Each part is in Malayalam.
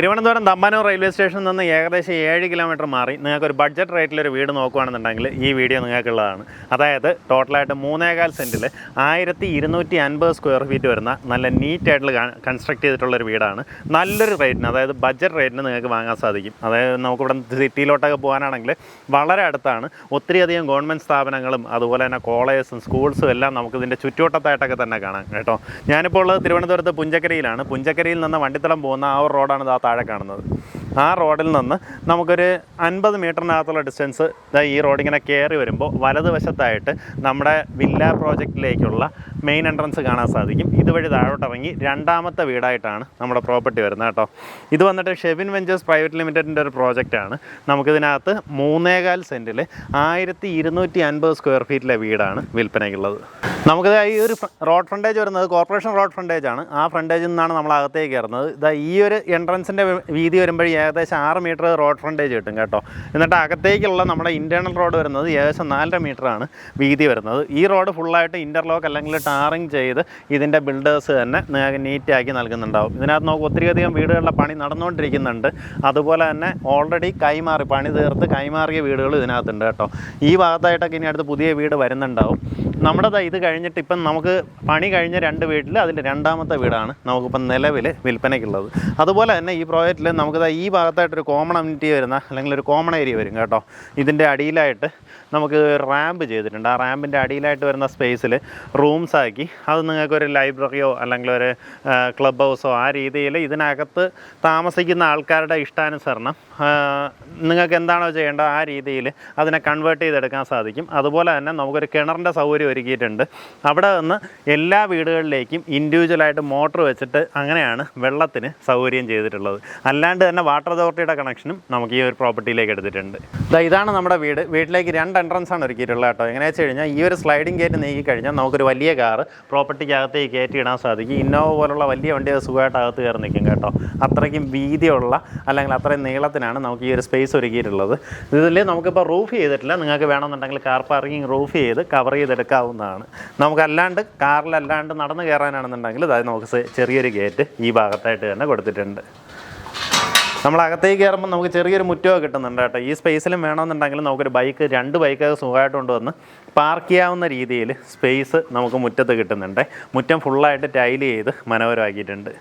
തിരുവനന്തപുരം തമ്പാനൂർ റെയിൽവേ സ്റ്റേഷനിൽ നിന്ന് ഏകദേശം ഏഴ് കിലോമീറ്റർ മാറി. നിങ്ങൾക്ക് ഒരു ബഡ്ജറ്റ് റേറ്റിലൊരു വീട് നോക്കുകയാണെന്നുണ്ടെങ്കിൽ ഈ വീഡിയോ നിങ്ങൾക്കുള്ളതാണ്. അതായത് ടോട്ടലായിട്ട് മൂന്നേകാൽ സെന്റിൽ ആയിരത്തി ഇരുന്നൂറ്റി അൻപത് സ്ക്വയർ ഫീറ്റ് വരുന്ന നല്ല നീറ്റായിട്ടുള്ള കൺസ്ട്രക്ട് ചെയ്തിട്ടുള്ളൊരു വീടാണ്. നല്ലൊരു റേറ്റിന് അതായത് ബഡ്ജറ്റ് റേറ്റിന് നിങ്ങൾക്ക് വാങ്ങാൻ സാധിക്കും. അതായത് നമുക്കിവിടെ സിറ്റിയിലോട്ടൊക്കെ പോകാനാണെങ്കിൽ വളരെ അടുത്താണ്. ഒത്തിരിയധികം ഗവൺമെന്റ് സ്ഥാപനങ്ങളും അതുപോലെ തന്നെ കോളേജസും സ്കൂൾസും എല്ലാം നമുക്കിതിന്റെ ചുറ്റുവട്ടത്തായിട്ടൊക്കെ തന്നെ കാണാം കേട്ടോ. ഞാനിപ്പോൾ ഉള്ളത് തിരുവനന്തപുരത്ത് പുഞ്ചക്കരയിലാണ്. പുഞ്ചക്കരയിൽ നിന്ന് വണ്ടിത്തളം പോകുന്ന ആ ഒരു റോഡാണ് ഇതാ താഴെ കാണുന്നത്. ആ റോഡിൽ നിന്ന് നമുക്കൊരു അൻപത് മീറ്ററിനകത്തുള്ള ഡിസ്റ്റൻസ് ഈ റോഡിങ്ങനെ കയറി വരുമ്പോൾ വലതുവശത്തായിട്ട് നമ്മുടെ വില്ല പ്രോജക്റ്റിലേക്കുള്ള മെയിൻ എൻട്രൻസ് കാണാൻ സാധിക്കും. ഇതുവഴി താഴോട്ട് ഇറങ്ങി രണ്ടാമത്തെ വീടായിട്ടാണ് നമ്മുടെ പ്രോപ്പർട്ടി വരുന്നത് കേട്ടോ. ഇത് വന്നിട്ട് ഷെവിൻ വെഞ്ചേഴ്സ് പ്രൈവറ്റ് ലിമിറ്റഡിന്റെ ഒരു പ്രോജക്റ്റാണ് നമുക്കിതിനകത്ത് മൂന്നേകാൽ സെന്റിൽ ആയിരത്തി ഇരുന്നൂറ്റി അൻപത് സ്ക്വയർ ഫീറ്റിലെ വീടാണ് വിൽപ്പനയ്ക്കുള്ളത്. നമുക്കിത് ഈ ഒരു റോഡ് ഫ്രണ്ടേജ് വരുന്നത് കോർപ്പറേഷൻ റോഡ് ഫ്രണ്ടേജ് ആണ്. ആ ഫ്രണ്ടേജിൽ നിന്നാണ് നമ്മൾ അകത്തേക്ക് കയറുന്നത്. ഇതാ ഈ ഒരു എൻട്രൻസിന്റെ വീതി വരുമ്പോഴേ ഏകദേശം ആറ് മീറ്റർ റോഡ് ഫ്രണ്ടേജ് കിട്ടും കേട്ടോ. എന്നിട്ട് അകത്തേക്കുള്ള നമ്മുടെ ഇന്റേർണൽ റോഡ് വരുന്നത് ഏകദേശം നാലര ആണ് വീതി വരുന്നത്. ഈ റോഡ് ഫുള്ളായിട്ട് ഇന്റർലോക്ക് അല്ലെങ്കിൽ ടാറിങ് ചെയ്ത് ഇതിന്റെ ബിൽഡേഴ്സ് തന്നെ നീറ്റാക്കി നൽകുന്നുണ്ടാവും. ഇതിനകത്ത് നമുക്ക് ഒത്തിരിയധികം വീടുകളുടെ പണി നടന്നുകൊണ്ടിരിക്കുന്നുണ്ട്. അതുപോലെ തന്നെ ഓൾറെഡി കൈമാറി പണി തീർത്ത് കൈമാറിയ വീടുകൾ ഇതിനകത്തുണ്ട് കേട്ടോ. ഈ ഭാഗത്തായിട്ടൊക്കെ ഇനി അടുത്ത് പുതിയ വീട് വരുന്നുണ്ടാവും. നമ്മുടെ ഇത് കഴിഞ്ഞിട്ട് ഇപ്പം നമുക്ക് പണി കഴിഞ്ഞ രണ്ട് വീട്ടിൽ അതിന്റെ രണ്ടാമത്തെ വീടാണ് നമുക്കിപ്പം നിലവിൽ വിൽപ്പനയ്ക്കുള്ളത്. അതുപോലെ തന്നെ ഈ പ്രോജക്റ്റിൽ നമുക്ക് ഈ ഭാഗത്തായിട്ടൊരു കോമൺ അമ്യൂണിറ്റി വരുന്ന അല്ലെങ്കിൽ ഒരു കോമൺ ഏരിയ വരും കേട്ടോ. ഇതിന്റെ അടിയിലായിട്ട് നമുക്ക് റാമ്പ് ചെയ്തിട്ടുണ്ട്. ആ റാമ്പിന്റെ അടിയിലായിട്ട് വരുന്ന സ്പേസിൽ റൂംസ് ആക്കി അത് നിങ്ങൾക്ക് ഒരു ലൈബ്രറിയോ അല്ലെങ്കിൽ ഒരു ക്ലബ് ഹൗസോ ആ രീതിയിൽ ഇതിനകത്ത് താമസിക്കുന്ന ആൾക്കാരുടെ ഇഷ്ടാനുസരണം നിങ്ങൾക്ക് എന്താണോ ചെയ്യേണ്ടത് ആ രീതിയിൽ അതിനെ കൺവേർട്ട് ചെയ്തെടുക്കാൻ സാധിക്കും. അതുപോലെ തന്നെ നമുക്കൊരു കിണറിന്റെ സൗകര്യം ഒരുക്കിയിട്ടുണ്ട്. അവിടെ നിന്ന് എല്ലാ വീടുകളിലേക്കും ഇൻഡിവിജ്വലായിട്ട് മോട്ടർ വെച്ചിട്ട് അങ്ങനെയാണ് വെള്ളത്തിന് സൗകര്യം ചെയ്തിട്ടുള്ളത്. അല്ലാണ്ട് തന്നെ വാട്ടർ അതോറിറ്റിയുടെ കണക്ഷനും നമുക്ക് ഈ ഒരു പ്രോപ്പർട്ടിയിലേക്ക് എടുത്തിട്ടുണ്ട്. ഇതാണ് നമ്മുടെ വീട്. വീട്ടിലേക്ക് രണ്ട് എൻട്രൻസ് ആണ് ഒരുക്കിയിട്ടുള്ളത് കേട്ടോ. എങ്ങനെയാ വെച്ച് കഴിഞ്ഞാൽ ഈ ഒരു സ്ലൈഡിംഗ് ഗേറ്റ് നീക്കി കഴിഞ്ഞാൽ നമുക്കൊരു വലിയ കാറ് പ്രോപ്പർട്ടിക്കകത്തേക്ക് കയറ്റി ഇടാൻ സാധിക്കും ഇന്നോവ പോലുള്ള വലിയ വണ്ടി സുഖമായിട്ട് അകത്ത് കയറി നിൽക്കും കേട്ടോ. അത്രയ്ക്കും വീതിയുള്ള അല്ലെങ്കിൽ അത്രയും നീളത്തിനാണ് നമുക്ക് ഈ ഒരു സ്പേസ് ഒരുക്കിയിട്ടുള്ളത്. ഇതിൽ നമുക്കിപ്പോൾ റൂഫ് ചെയ്തിട്ടില്ല. നിങ്ങൾക്ക് വേണമെന്നുണ്ടെങ്കിൽ കാർ പാർക്കിംഗ് റൂഫ് ചെയ്ത് കവർ ചെയ്തെടുക്കാവുന്നതാണ് നമുക്കല്ലാണ്ട് കാറിലല്ലാണ്ട് നടന്ന് കയറാനാണെന്നുണ്ടെങ്കിൽ അതായത് നമുക്ക് ചെറിയൊരു ഗേറ്റ് ഈ ഭാഗത്തായിട്ട് തന്നെ കൊടുത്തിട്ടുണ്ട്. നമ്മൾ അകത്തേക്ക് കയറുമ്പോൾ നമുക്ക് ചെറിയൊരു മുറ്റമൊക്കെ കിട്ടുന്നുണ്ട് കേട്ടോ. ഈ സ്പേസിലും വേണമെന്നുണ്ടെങ്കിൽ നമുക്കൊരു ബൈക്ക് രണ്ട് ബൈക്ക് സുഖമായിട്ട് കൊണ്ടുവന്ന് പാർക്ക് ചെയ്യാവുന്ന രീതിയിൽ സ്പേസ് നമുക്ക് മുറ്റത്ത് കിട്ടുന്നുണ്ട്. മുറ്റം ഫുള്ളായിട്ട് ടൈൽ ചെയ്ത് മനോഹരമാക്കിയിട്ടുണ്ട്.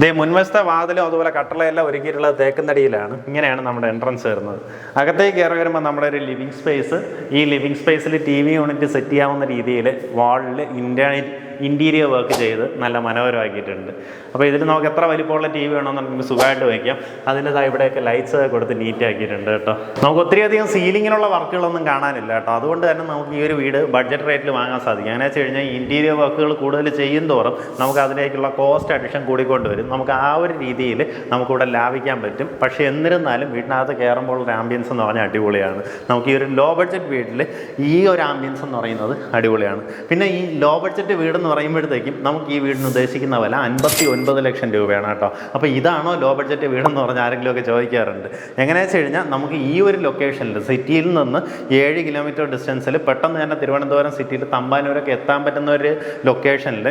ഇതേ മുൻവശത്തെ വാതിലും അതുപോലെ കട്ടളയെല്ലാം ഒരുക്കിയിട്ടുള്ളത് തേക്കുന്നടിയിലാണ്. ഇങ്ങനെയാണ് നമ്മുടെ എൻട്രൻസ് വരുന്നത്. അകത്തേക്ക് കയറി വരുമ്പോൾ നമ്മുടെ ഒരു ലിവിങ് സ്പേസ് ഈ ലിവിങ് സ്പേസിൽ ടി വി യൂണിറ്റ് സെറ്റ് ചെയ്യാവുന്ന രീതിയിൽ വാളിൽ ഇന്റേണി ഇന്റീരിയർ വർക്ക് ചെയ്ത് നല്ല മനോഹരമാക്കിയിട്ടുണ്ട്. അപ്പോൾ ഇതിൽ നമുക്ക് എത്ര വലിപ്പമുള്ള ടി വി വേണമെന്നുണ്ടെങ്കിൽ സുഖമായിട്ട് വയ്ക്കാം. അതിന്റെതായ ഇവിടെയൊക്കെ ലൈറ്റ്സ് കൊടുത്ത് നീറ്റ് ആക്കിയിട്ടുണ്ട് കേട്ടോ. നമുക്ക് ഒത്തിരിയധികം സീലിങ്ങിനുള്ള വർക്കുകളൊന്നും കാണാനില്ല കേട്ടോ. അതുകൊണ്ട് തന്നെ നമുക്ക് ഈ ഒരു വീട് ബഡ്ജറ്റ് റേറ്റിൽ വാങ്ങാൻ സാധിക്കും. അങ്ങനെ വെച്ച് കഴിഞ്ഞാൽ ഇന്റീരിയർ വർക്കുകൾ കൂടുതൽ ചെയ്യും തോറും നമുക്ക് അതിലേക്കുള്ള കോസ്റ്റ് അഡിഷൻ കൂടിക്കൊണ്ട് വരും നമുക്ക് ആ ഒരു രീതിയിൽ നമുക്കിവിടെ ലാഭിക്കാൻ പറ്റും. പക്ഷേ എന്നിരുന്നാലും വീട്ടിനകത്ത് കയറുമ്പോൾ ഒരു ആംബിയൻസ് എന്ന് പറഞ്ഞാൽ അടിപൊളിയാണ്. നമുക്ക് ഈ ഒരു ലോ ബഡ്ജറ്റ് വീട്ടിൽ ഈ ഒരു ആംബിയൻസ് എന്ന് പറയുന്നത് അടിപൊളിയാണ്. പിന്നെ ഈ ലോ ബഡ്ജറ്റ് വീട് പറയുമ്പോഴത്തേക്കും നമുക്ക് ഈ വീടിന് ഉദ്ദേശിക്കുന്ന വില അൻപത്തി ഒൻപത് ലക്ഷം രൂപയാണ് കേട്ടോ. അപ്പോൾ ഇതാണോ ലോ ബഡ്ജറ്റ് വീടെന്ന് പറഞ്ഞാൽ ആരെങ്കിലുമൊക്കെ ചോദിക്കാറുണ്ട്. എങ്ങനെയാണെന്ന് വെച്ച് കഴിഞ്ഞാൽ നമുക്ക് ഈ ഒരു ലൊക്കേഷനിൽ സിറ്റിയിൽ നിന്ന് ഏഴ് കിലോമീറ്റർ ഡിസ്റ്റൻസിൽ പെട്ടെന്ന് തന്നെ തിരുവനന്തപുരം സിറ്റിയിൽ തമ്പാനൂരൊക്കെ എത്താൻ പറ്റുന്ന ഒരു ലൊക്കേഷനിൽ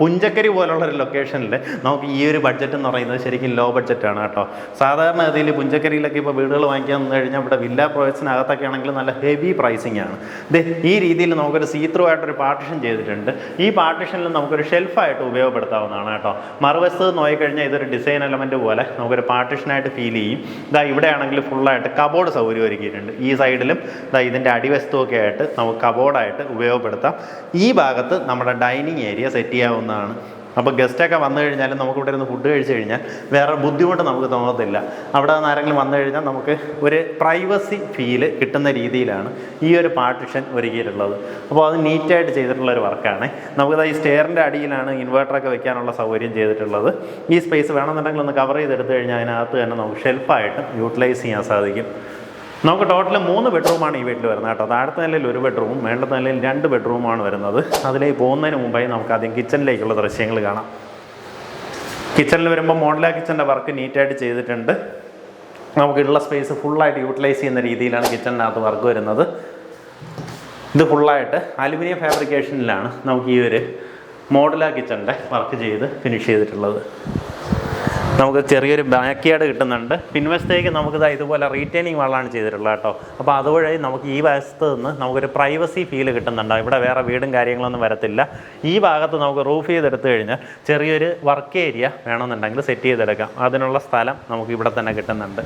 പുഞ്ചക്കരി പോലുള്ള ഒരു ലൊക്കേഷനിൽ നമുക്ക് ഈ ഒരു ബഡ്ജറ്റ് എന്ന് പറയുന്നത് ശരിക്കും ലോ ബഡ്ജറ്റാണ് കേട്ടോ. സാധാരണ ഗതിയിൽ പുഞ്ചക്കരിയിലൊക്കെ ഇപ്പോൾ വീടുകൾ വാങ്ങിക്കാൻ വന്നു കഴിഞ്ഞാൽ ഇവിടെ വില്ല പ്രോജക്ട്സിനകത്തൊക്കെ ആണെങ്കിൽ നല്ല ഹെവി പ്രൈസിങ് ആണ്. ദേ ഈ രീതിയിൽ നമുക്കൊരു സീത്രൂ ആയിട്ടൊരു പാർട്ടിഷൻ ചെയ്തിട്ടുണ്ട്. ഈ പാർട്ടിഷനിൽ നമുക്കൊരു ഷെൽഫായിട്ട് ഉപയോഗപ്പെടുത്താവുന്നതാണ് കേട്ടോ. മറുവശത്ത് നോക്കിക്കഴിഞ്ഞാൽ ഇതൊരു ഡിസൈൻ എലമെന്റ് പോലെ നമുക്കൊരു പാർട്ടിഷനായിട്ട് ഫീൽ ചെയ്യും. ഇതാ ഇവിടെയാണെങ്കിൽ ഫുള്ളായിട്ട് കബോർഡ് സൗകര്യം ഒരുക്കിയിട്ടുണ്ട്. ഈ സൈഡിലും ഇതാ ഇതിന്റെ അടിവശത്തുമൊക്കെ ആയിട്ട് നമുക്ക് കബോർഡായിട്ട് ഉപയോഗപ്പെടുത്താം. ഈ ഭാഗത്ത് നമ്മുടെ ഡൈനിങ് ഏരിയ സെറ്റ് ചെയ്യാവുന്നതാണ് അപ്പോൾ ഗസ്റ്റൊക്കെ വന്നു കഴിഞ്ഞാൽ നമുക്ക് ഇവിടെ ഇരുന്ന് ഫുഡ് കഴിച്ചു കഴിഞ്ഞാൽ വേറെ ബുദ്ധിമുട്ട് നമുക്ക് തോന്നത്തില്ല. അവിടെ നിന്ന് ആരെങ്കിലും വന്നു കഴിഞ്ഞാൽ നമുക്ക് ഒരു പ്രൈവസി ഫീൽ കിട്ടുന്ന രീതിയിലാണ് ഈ ഒരു പാർട്ടിഷൻ ഒരുക്കിയിട്ടുള്ളത്. അപ്പോൾ അത് നീറ്റായിട്ട് ചെയ്തിട്ടുള്ള ഒരു വർക്കാണ് നമുക്കത് ഈ സ്റ്റെയറിന്റെ അടിയിലാണ് ഇൻവേർട്ടറൊക്കെ വെക്കാനുള്ള സൗകര്യം ചെയ്തിട്ടുള്ളത്. ഈ സ്പേസ് വേണമെന്നുണ്ടെങ്കിൽ ഒന്ന് കവർ ചെയ്തെടുത്ത് കഴിഞ്ഞാൽ അതിനകത്ത് തന്നെ നമുക്ക് ഷെൽഫായിട്ട് യൂട്ടിലൈസ് ചെയ്യാൻ സാധിക്കും. നമുക്ക് ടോട്ടൽ മൂന്ന് ബെഡ്റൂമാണ് ഈ വീട്ടിൽ വരുന്നത് കേട്ടോ. താഴത്തെ നിലയിൽ ഒരു ബെഡ്റൂമും മേളത്തെ നിലയിൽ രണ്ട് ബെഡ്റൂമാണ് വരുന്നത്. അതിലേക്ക് പോകുന്നതിന് മുമ്പായി നമുക്ക് ആദ്യം കിച്ചണിലേക്കുള്ള ദൃശ്യങ്ങൾ കാണാം. കിച്ചണിൽ വരുമ്പോൾ മോഡല കിച്ചന്റെ വർക്ക് നീറ്റായിട്ട് ചെയ്തിട്ടുണ്ട്. നമുക്കുള്ള സ്പേസ് ഫുള്ളായിട്ട് യൂട്ടിലൈസ് ചെയ്യുന്ന രീതിയിലാണ് കിച്ചണിനകത്ത് വർക്ക് വരുന്നത്. ഇത് ഫുള്ളായിട്ട് അലുമിനിയം ഫാബ്രിക്കേഷനിലാണ് നമുക്ക് ഈ ഒരു മോഡല കിച്ചന്റെ വർക്ക് ചെയ്ത് ഫിനിഷ് ചെയ്തിട്ടുള്ളത്. നമുക്ക് ചെറിയൊരു ബാക്ക് യാർഡ് കിട്ടുന്നുണ്ട്. പിൻവശത്തേക്ക് നമുക്ക് ദാ ഇതുപോലെ റീറ്റെയിനിങ് വാളാണ് ചെയ്തിട്ടുള്ളത് കേട്ടോ. അപ്പോൾ അതുവഴി നമുക്ക് ഈ വശത്ത് നിന്ന് നമുക്കൊരു പ്രൈവസി ഫീൽ കിട്ടുന്നുണ്ട്. ഇവിടെ വേറെ വീടും കാര്യങ്ങളൊന്നും വരത്തില്ല. ഈ ഭാഗത്ത് നമുക്ക് റൂഫ് ചെയ്തെടുത്തു കഴിഞ്ഞാൽ ചെറിയൊരു വർക്ക് ഏരിയ വേണമെന്നുണ്ടെങ്കിൽ സെറ്റ് ചെയ്തെടുക്കാം. അതിനുള്ള സ്ഥലം നമുക്ക് ഇവിടെ തന്നെ കിട്ടുന്നുണ്ട്.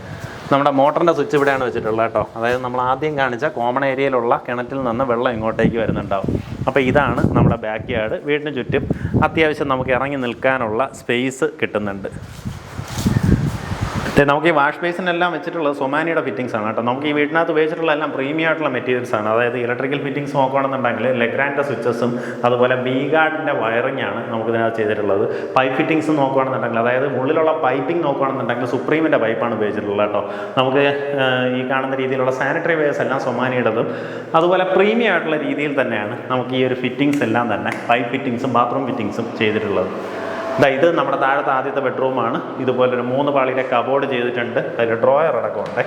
നമ്മുടെ മോട്ടറിന്റെ സ്വിച്ച് ഇവിടെയാണ് വെച്ചിട്ടുള്ളത് കേട്ടോ. അതായത് നമ്മൾ ആദ്യം കാണിച്ച കോമൺ ഏരിയയിലുള്ള കിണറ്റിൽ നിന്ന് വെള്ളം ഇങ്ങോട്ടേക്ക് വരുന്നുണ്ടാവും. അപ്പോൾ ഇതാണ് നമ്മുടെ ബാക്ക് യാർഡ് വീടിന് ചുറ്റും അത്യാവശ്യം നമുക്ക് ഇറങ്ങി നിൽക്കാനുള്ള സ്പേസ് കിട്ടുന്നുണ്ട്. നമുക്ക് ഈ വാഷ് ബേസിനെല്ലാം വെച്ചിട്ടുള്ളത് സൊമാനിയുടെ ഫിറ്റിംഗ്സ് ആണ് കേട്ടോ. നമുക്ക് ഈ വീടിനകത്ത് ഉപയോഗിച്ചിട്ടുള്ള എല്ലാം പ്രീമിയം ആയിട്ടുള്ള മെറ്റീരിയൽസ് ആണ്. അതായത് ഇലക്ട്രിക്കൽ ഫിറ്റിംഗ്സ് നോക്കുകയാണെന്നുണ്ടെങ്കിൽ ലെഗ്രാൻഡ് സ്വിച്ചസും അതുപോലെ ബി ഗാർഡിന്റെ വയറിംഗ് ആണ് നമുക്ക് ഇതിനകത്ത് ചെയ്തിട്ടുള്ളത് പൈപ്പ് ഫിറ്റിംഗ്സ് നോക്കുകയാണെന്നുണ്ടെങ്കിൽ അതായത് ഉള്ളിലുള്ള പൈപ്പിംഗ് നോക്കുകയാണെന്നുണ്ടെങ്കിൽ സുപ്രീമിന്റെ പൈപ്പാണ് ഉപയോഗിച്ചിട്ടുള്ളത് കേട്ടോ. നമുക്ക് ഈ കാണുന്ന രീതിയിലുള്ള സാനിറ്ററി വെയർസ് എല്ലാം സൊമാനിയുടേതും അതുപോലെ പ്രീമിയം ആയിട്ടുള്ള രീതിയിൽ തന്നെയാണ് നമുക്ക് ഈ ഒരു ഫിറ്റിംഗ്സ് എല്ലാം തന്നെ പൈപ്പ് ഫിറ്റിംഗ്സും ബാത്റൂം ഫിറ്റിംഗ്സും ചെയ്തിട്ടുള്ളത്. ദാ ഇത് നമ്മുടെ താഴത്തെ ആദ്യത്തെ ബെഡ്റൂമാണ് ഇതുപോലെ ഒരു മൂന്ന് പാളിയുടെ കബോർഡ് ചെയ്തിട്ടുണ്ട്. അതിൽ ഡ്രോയർ അടക്കമുണ്ട്.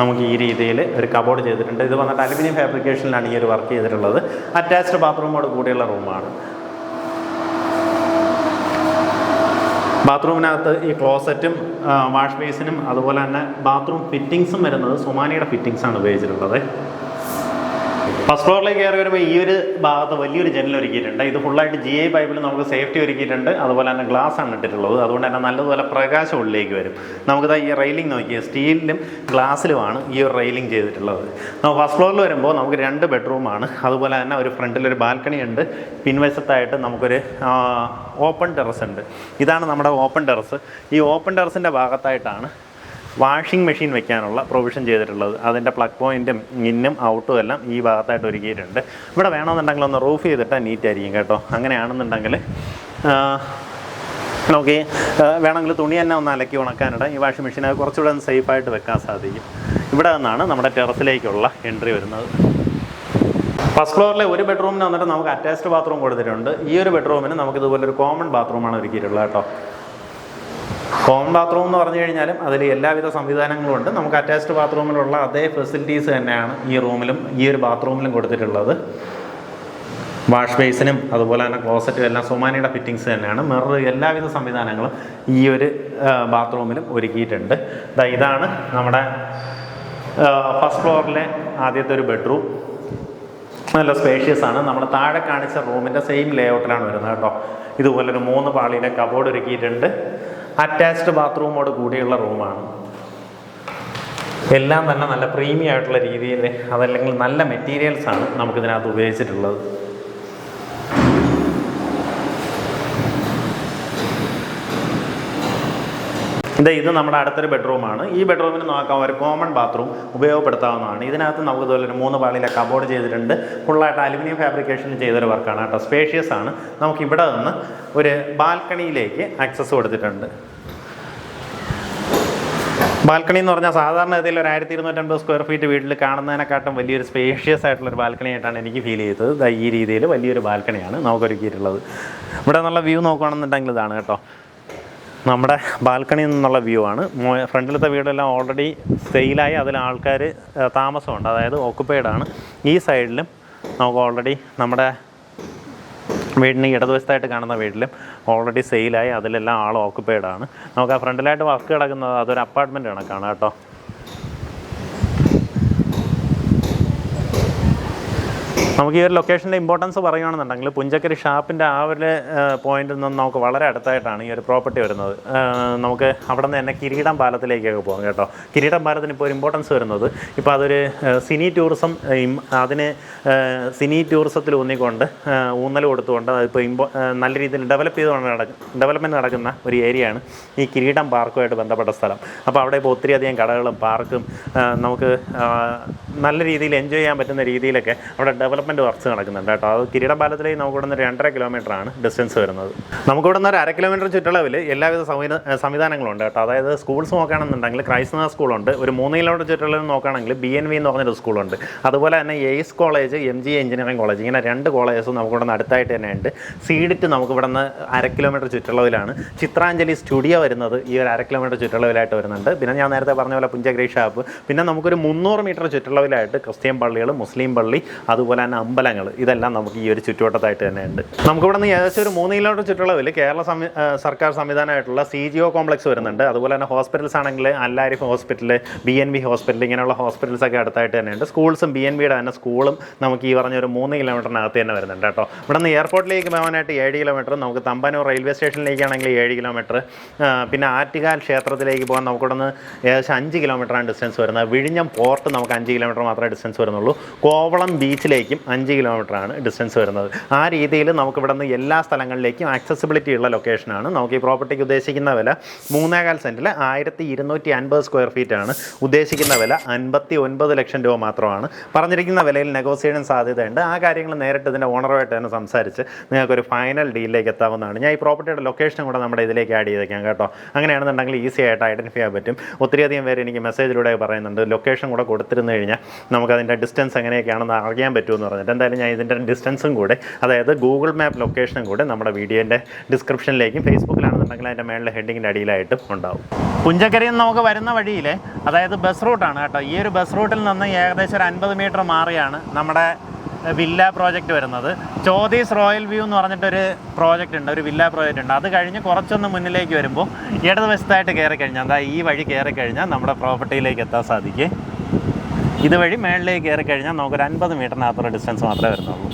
നമുക്ക് ഈ രീതിയിൽ ഒരു കബോർഡ് ചെയ്തിട്ടുണ്ട്. ഇത് വന്നിട്ട് അലുമിനിയം ഫാബ്രിക്കേഷനിലാണ് ഈ ഒരു വർക്ക് ചെയ്തിട്ടുള്ളത്. അറ്റാച്ച്ഡ് ബാത്റൂമോട് കൂടിയുള്ള റൂമാണ് ബാത്റൂമിനകത്ത് ഈ ക്ലോസറ്റും വാഷ് ബേസിനും അതുപോലെ തന്നെ ബാത്റൂം ഫിറ്റിങ്സും വരുന്നത് സുമാനിയുടെ ഫിറ്റിങ്സാണ് ഉപയോഗിച്ചിട്ടുള്ളത്. ഫസ്റ്റ് ഫ്ലോറിലേക്ക് കയറി വരുമ്പോൾ ഈ ഒരു ഭാഗത്ത് വലിയൊരു ജനൽ ഒരുക്കിയിട്ടുണ്ട്. ഇത് ഫുള്ളായിട്ട് ജി ഐ പൈപ്പിൽ നമുക്ക് സേഫ്റ്റി ഒരുക്കിയിട്ടുണ്ട്. അതുപോലെ തന്നെ ഗ്ലാസ് ആണ് ഇട്ടിട്ടുള്ളത്. അതുകൊണ്ട് തന്നെ നല്ലതുപോലെ പ്രകാശം ഉള്ളിലേക്ക് വരും. നമുക്ക് ഈ റെയിലിംഗ് നോക്കിയാൽ സ്റ്റീലിലും ഗ്ലാസ്സിലുമാണ് ഈ ഒരു റെയിലിംഗ് ചെയ്തിട്ടുള്ളത്. നമ്മൾ ഫസ്റ്റ് ഫ്ലോറിൽ വരുമ്പോൾ നമുക്ക് രണ്ട് ബെഡ്റൂമാണ് അതുപോലെ തന്നെ ഒരു ഫ്രണ്ടിലൊരു ബാൽക്കണി ഉണ്ട്. പിൻവശത്തായിട്ട് നമുക്കൊരു ഓപ്പൺ ടെറസ് ഉണ്ട്. ഇതാണ് നമ്മുടെ ഓപ്പൺ ടെറസ് ഈ ഓപ്പൺ ടെറസിന്റെ ഭാഗത്തായിട്ടാണ് വാഷിംഗ് മെഷീൻ വെക്കാനുള്ള പ്രൊവിഷൻ ചെയ്തിട്ടുള്ളത്. അതിന്റെ പ്ലഗ് പോയിന്റും ഇന്നും ഔട്ടും എല്ലാം ഈ ഭാഗത്തായിട്ട് ഒരുക്കിയിട്ടുണ്ട്. ഇവിടെ വേണമെന്നുണ്ടെങ്കിൽ ഒന്ന് റൂഫ് ചെയ്തിട്ടാൽ നീറ്റായിരിക്കും കേട്ടോ. അങ്ങനെയാണെന്നുണ്ടെങ്കിൽ ഓക്കെ വേണമെങ്കിൽ തുണി തന്നെ ഒന്ന് അലക്കി ഉണക്കാനിടാം. ഈ വാഷിംഗ് മെഷീൻ അത് കുറച്ചുകൂടെ ഒന്ന് സേഫായിട്ട് വെക്കാൻ സാധിക്കും. ഇവിടെ നിന്നാണ് നമ്മുടെ ടെറസിലേക്കുള്ള എൻട്രി വരുന്നത്. ഫസ്റ്റ് ഫ്ലോറിലെ ഒരു ബെഡ്റൂമിന് വന്നിട്ട് നമുക്ക് അറ്റാച്ച്ഡ് ബാത്റൂം കൊടുത്തിട്ടുണ്ട്. ഈ ഒരു ബെഡ്റൂമിന് നമുക്ക് ഇതുപോലെ ഒരു കോമൺ ബാത്റൂമാണ് ഒരുക്കിയിട്ടുള്ളത് കേട്ടോ. കോമൺ ബാത്റൂം എന്ന് പറഞ്ഞു കഴിഞ്ഞാലും അതിൽ എല്ലാവിധ സംവിധാനങ്ങളും ഉണ്ട്. നമുക്ക് അറ്റാച്ച്ഡ് ബാത്റൂമിലുള്ള അതേ ഫെസിലിറ്റീസ് തന്നെയാണ് ഈ റൂമിലും ഈ ഒരു ബാത്റൂമിലും കൊടുത്തിട്ടുള്ളത്. വാഷ് ബേസിനും അതുപോലെ തന്നെ ക്ലോസറ്റും എല്ലാം സുമാനിയുടെ ഫിറ്റിങ്സ് തന്നെയാണ്. മിറർ എല്ലാവിധ സംവിധാനങ്ങളും ഈ ഒരു ബാത്റൂമിലും ഒരുക്കിയിട്ടുണ്ട്. ഇതാണ് നമ്മുടെ ഫസ്റ്റ് ഫ്ലോറിലെ ആദ്യത്തെ ഒരു ബെഡ്റൂം നല്ല സ്പേഷ്യസ് ആണ്. നമ്മൾ താഴെ കാണിച്ച റൂമിന്റെ സെയിം ലേഔട്ടിലാണ് വരുന്നത് കേട്ടോ. ഇതുപോലൊരു മൂന്ന് പാളിയിലെ കബോർഡ് ഒരുക്കിയിട്ടുണ്ട്. അറ്റാച്ച്ഡ് ബാത്റൂമോട് കൂടിയുള്ള റൂമാണ്. എല്ലാം തന്നെ നല്ല പ്രീമിയം ആയിട്ടുള്ള രീതിയിൽ അതല്ലെങ്കിൽ നല്ല മെറ്റീരിയൽസാണ് നമുക്കിതിനകത്ത് ഉപയോഗിച്ചിട്ടുള്ളത്. ഇത് ഇത് നമ്മുടെ അടുത്തൊരു ബെഡ്റൂമാണ് ഈ ബെഡ്റൂമിന് നോക്കാം ഒരു കോമൺ ബാത്റൂം ഉപയോഗപ്പെടുത്താവുന്നതാണ്. ഇതിനകത്ത് നമുക്ക് ഇതുപോലെ ഒരു മൂന്ന് പാളിയിലെ കബോർഡ് ചെയ്തിട്ടുണ്ട്. ഫുള്ളായിട്ട് അലുമിനിയം ഫാബ്രിക്കേഷൻ ചെയ്തൊരു വർക്കാണ് കേട്ടോ. സ്പേഷ്യസ് ആണ്. നമുക്ക് ഇവിടെ നിന്ന് ഒരു ബാൽക്കണിയിലേക്ക് ആക്സസ് കൊടുത്തിട്ടുണ്ട്. ബാൽക്കണി എന്ന് പറഞ്ഞാൽ സാധാരണ ഗതിയിൽ ഒരു ആയിരത്തി ഇരുന്നൂറ്റമ്പത് സ്ക്വയർ ഫീറ്റ് വീട്ടിൽ കാണുന്നതിനെക്കാട്ടും വലിയൊരു സ്പേഷ്യസ് ആയിട്ടുള്ള ഒരു ബാൽക്കണി ആയിട്ടാണ് എനിക്ക് ഫീൽ ചെയ്തത്. ഈ രീതിയിൽ വലിയൊരു ബാൽക്കണിയാണ് നമുക്ക് ഒരുക്കിയിട്ടുള്ളത് ഇവിടെ നല്ല വ്യൂ നോക്കുകയാണെന്നുണ്ടെങ്കിൽ ഇതാണ് കേട്ടോ. നമ്മുടെ ബാൽക്കണി നിന്നുള്ള വ്യൂ ആണ്. ഫ്രണ്ടിലത്തെ വീടെല്ലാം ഓൾറെഡി സെയിലായി അതിൽ ആൾക്കാർ താമസമുണ്ട്. അതായത് ഓക്കുപ്പൈഡ് ആണ്. ഈ സൈഡിലും നമുക്ക് ഓൾറെഡി നമ്മുടെ വീടിന് ഇടതുവശത്തായിട്ട് കാണുന്ന വീട്ടിലും ഓൾറെഡി സെയിലായി അതിലെല്ലാം ആൾ ഓക്കുപ്പൈഡ് ആണ്. നമുക്ക് ആ ഫ്രണ്ടിലായിട്ട് വർക്ക് കിടക്കുന്നത് അതൊരു അപ്പാർട്ട്മെന്റ് കണക്കാണ് കേട്ടോ. നമുക്ക് ഈ ഒരു ലൊക്കേഷന്റെ ഇമ്പോർട്ടൻസ് പറയുകയാണെന്നുണ്ടെങ്കിൽ പുഞ്ചക്കരി ഷാപ്പിന്റെ ആ ഒരു പോയിന്റിൽ നിന്ന് നമുക്ക് വളരെ അടുത്തായിട്ടാണ് ഈ ഒരു പ്രോപ്പർട്ടി വരുന്നത്. നമുക്ക് അവിടെ നിന്ന് തന്നെ കിരീടം പാലത്തിലേക്കൊക്കെ പോകാം കേട്ടോ. കിരീടം പാലത്തിന് ഇപ്പോൾ ഒരു ഇമ്പോർട്ടൻസ് വരുന്നത്. ഇപ്പോൾ അതൊരു സിനി ടൂറിസം അതിന് സിനി ടൂറിസത്തിൽ ഊന്നിക്കൊണ്ട് ഊന്നൽ കൊടുത്തുകൊണ്ട് അതിപ്പോൾ ഇമ്പോ നല്ല രീതിയിൽ ഡെവലപ്പ് ചെയ്തുകൊണ്ട് നടക്കും ഡെവലപ്മെന്റ് നടക്കുന്ന ഒരു ഏരിയയാണ് ഈ കിരീടം പാർക്കുമായിട്ട് ബന്ധപ്പെട്ട സ്ഥലം. അപ്പോൾ അവിടെ ഇപ്പോൾ ഒത്തിരി അധികം കടകളും പാർക്കും നമുക്ക് നല്ല രീതിയിൽ എൻജോയ് ചെയ്യാൻ പറ്റുന്ന രീതിയിലൊക്കെ അവിടെ ഡെവലപ്മെന്റ് വർക്ക്സ് നടക്കുന്നുണ്ട് കേട്ടോ. അത് കിരീടം പാലത്തിലേക്ക് നമുക്ക് ഇവിടെ നിന്ന് രണ്ടര കിലോമീറ്റർ ആണ് ഡിസ്റ്റൻസ് വരുന്നത്. നമുക്ക് നിന്ന് ഒരു അര കിലോമീറ്റർ ചുറ്റളവിൽ എല്ലാവിധ സംവിധാനങ്ങളുണ്ട് കേട്ടോ. അതായത് സ്കൂൾസ് നോക്കുകയാണെന്നുണ്ടെങ്കിൽ ക്രൈസ്തവ സ്കൂളുണ്ട്. ഒരു മൂന്ന് കിലോമീറ്റർ ചുറ്റളവിൽ നോക്കുകയാണെങ്കിൽ ബി എൻ വി എന്ന് പറഞ്ഞൊരു സ്കൂളുണ്ട്. അതുപോലെ തന്നെ ace college M G engineering college ഇങ്ങനെ രണ്ട് കോളേജസും നമുക്കിവിടെ നിന്ന് അടുത്തായിട്ട് തന്നെ ഉണ്ട്. സീഡിറ്റ് നമുക്ക് നിന്ന് അര കിലോമീറ്റർ ചുറ്റളവിലാണ്. ചിത്രാഞ്ജലി സ്റ്റുഡിയോ വരുന്നത് ഈ ഒരു അര കിലോമീറ്റർ ചുറ്റളവിലായിട്ട് വരുന്നുണ്ട്. പിന്നെ ഞാൻ നേരത്തെ പറഞ്ഞ പോലെ പുഞ്ചഗ്രേ ഷാപ്പ് പിന്നെ നമുക്കൊരു മുന്നൂറ് മീറ്റർ ചുറ്റളവിലായിട്ട് ക്രിസ്ത്യൻ പള്ളികൾ മുസ്ലിം പള്ളി അതുപോലെ തന്നെ അമ്പലങ്ങൾ. ഇതെല്ലാം നമുക്ക് ഈ ഒരു ചുറ്റുവട്ടത്തായിട്ട് തന്നെ ഉണ്ട്. നമുക്കിവിടെ നിന്ന് ഏകദേശം ഒരു മൂന്ന് കിലോമീറ്റർ ചുറ്റളവിൽ കേരള സർക്കാർ സംവിധാനമായിട്ടുള്ള സി ജി ഒ കോംപ്ലക്സ് വരുന്നുണ്ട്. അതുപോലെ തന്നെ ഹോസ്പിറ്റൽസ് ആണെങ്കിൽ Al Arif hospital B N B hospital ഇങ്ങനെയുള്ള ഹോസ്പിറ്റൽസ് ഒക്കെ അടുത്തായിട്ട് തന്നെയുണ്ട് സ്കൂൾസും ബി എൻ ബിയുടെ തന്നെ സ്കൂളും നമുക്ക് ഈ പറഞ്ഞ ഒരു മൂന്ന് കിലോമീറ്ററിനകത്ത് തന്നെ വരുന്നുണ്ട് കേട്ടോ. ഇവിടെ നിന്ന് എയർപോർട്ടിലേക്ക് പോകാനായിട്ട് ഏഴ് കിലോമീറ്റർ നമുക്ക് തമ്പാനൂർ റെയിൽവേ സ്റ്റേഷനിലേക്കാണെങ്കിൽ ഏഴ് കിലോമീറ്റർ പിന്നെ ആറ്റുകാൽ ക്ഷേത്രത്തിലേക്ക് പോകാൻ നമുക്കിവിടെ നിന്ന് ഏകദേശം അഞ്ച് കിലോമീറ്ററാണ് ഡിസ്റ്റൻസ് വരുന്നത്. വിഴിഞ്ഞം പോർട്ട് നമുക്ക് അഞ്ച് കിലോമീറ്റർ മാത്രമേ ഡിസ്റ്റൻസ് വരുന്നുള്ളൂ. കോവളം ബീച്ചിലേക്കും അഞ്ച് കിലോമീറ്ററാണ് ഡിസ്റ്റൻസ് വരുന്നത്. ആ രീതിയിൽ നമുക്ക് ഇവിടെ നിന്ന് എല്ലാ സ്ഥലങ്ങളിലേക്കും ആക്സസിബിലിറ്റി ഉള്ള ലൊക്കേഷനാണ് നമുക്ക് ഈ പ്രോപ്പർട്ടിക്ക് ഉദ്ദേശിക്കുന്ന വില മൂന്നേകാൽ സെന്റിൽ ആയിരത്തി ഇരുന്നൂറ്റി അൻപത് സ്ക്വയർ ഫീറ്റ് ആണ്. ഉദ്ദേശിക്കുന്ന വില അൻപത്തി ഒൻപത് ലക്ഷം രൂപ മാത്രമാണ്. പറഞ്ഞിരിക്കുന്ന വിലയിൽ നെഗോസിയേഷൻ സാധ്യതയുണ്ട്. ആ കാര്യങ്ങൾ നേരിട്ട് ഇതിന്റെ ഓണറുമായിട്ട് തന്നെ സംസാരിച്ച് നിങ്ങൾക്കൊരു ഫൈനൽ ഡീലിലേക്ക് എത്താവുന്നതാണ്. ഞാൻ ഈ പ്രോപ്പർട്ടിയുടെ ലൊക്കേഷനും കൂടെ നമ്മുടെ ഇതിലേക്ക് ആഡ് ചെയ്തേക്കാം കേട്ടോ. അങ്ങനെയാണെന്നുണ്ടെങ്കിൽ ഈസി ആയിട്ട് ഐഡന്റിഫൈ ചെയ്യാൻ പറ്റും. ഒത്തിരിയധികം പേര് എനിക്ക് മെസ്സേജിലൂടെ പറയുന്നുണ്ട്. ലൊക്കേഷൻ കൂടെ കൊടുത്തിരുന്നു കഴിഞ്ഞാൽ നമുക്കതിന്റെ ഡിസ്റ്റൻസ് എങ്ങനെയൊക്കെയാണെന്ന് അറിയാൻ പറ്റുമെന്ന് പറഞ്ഞിട്ട് എന്തായാലും ഞാൻ ഇതിന്റെ ഡിസ്റ്റൻസും കൂടെ അതായത് ഗൂഗിൾ മാപ്പ് ലൊക്കേഷനും കൂടെ നമ്മുടെ വീഡിയോന്റെ ഡിസ്ക്രിപ്ഷനിലേക്കും ഫേസ്ബുക്കിലാണെന്നുണ്ടെങ്കിൽ അതിന്റെ മേളിലെ ഹെഡിങ്ങിന്റെ അടിയിലായിട്ടും ഉണ്ടാവും. പുഞ്ചക്കരയിൽ നിന്ന് നമുക്ക് വരുന്ന വഴിയിൽ അതായത് ബസ് റൂട്ടാണ് കേട്ടോ. ഈ ഒരു ബസ് റൂട്ടിൽ നിന്ന് ഏകദേശം ഒരു അൻപത് മീറ്റർ മാറിയാണ് നമ്മുടെ വില്ല പ്രോജക്റ്റ് വരുന്നത്. ചോദീസ് റോയൽ വ്യൂ എന്ന് പറഞ്ഞിട്ടൊരു പ്രോജക്റ്റ് ഉണ്ട് ഒരു വില്ല പ്രോജക്റ്റ് ഉണ്ട്. അത് കഴിഞ്ഞ് കുറച്ചൊന്ന് മുന്നിലേക്ക് വരുമ്പോൾ ഇടതുവശത്തായിട്ട് കയറി കഴിഞ്ഞാൽ എന്താ ഈ വഴി കയറി കഴിഞ്ഞാൽ നമ്മുടെ പ്രോപ്പർട്ടിയിലേക്ക് എത്താൻ സാധിക്കും. ഇതുവഴി മേളിലേക്ക് കയറി കഴിഞ്ഞാൽ നമുക്കൊരു അൻപത് മീറ്ററിനകത്തുള്ള ഡിസ്റ്റൻസ് മാത്രമേ വരുന്നുള്ളൂ.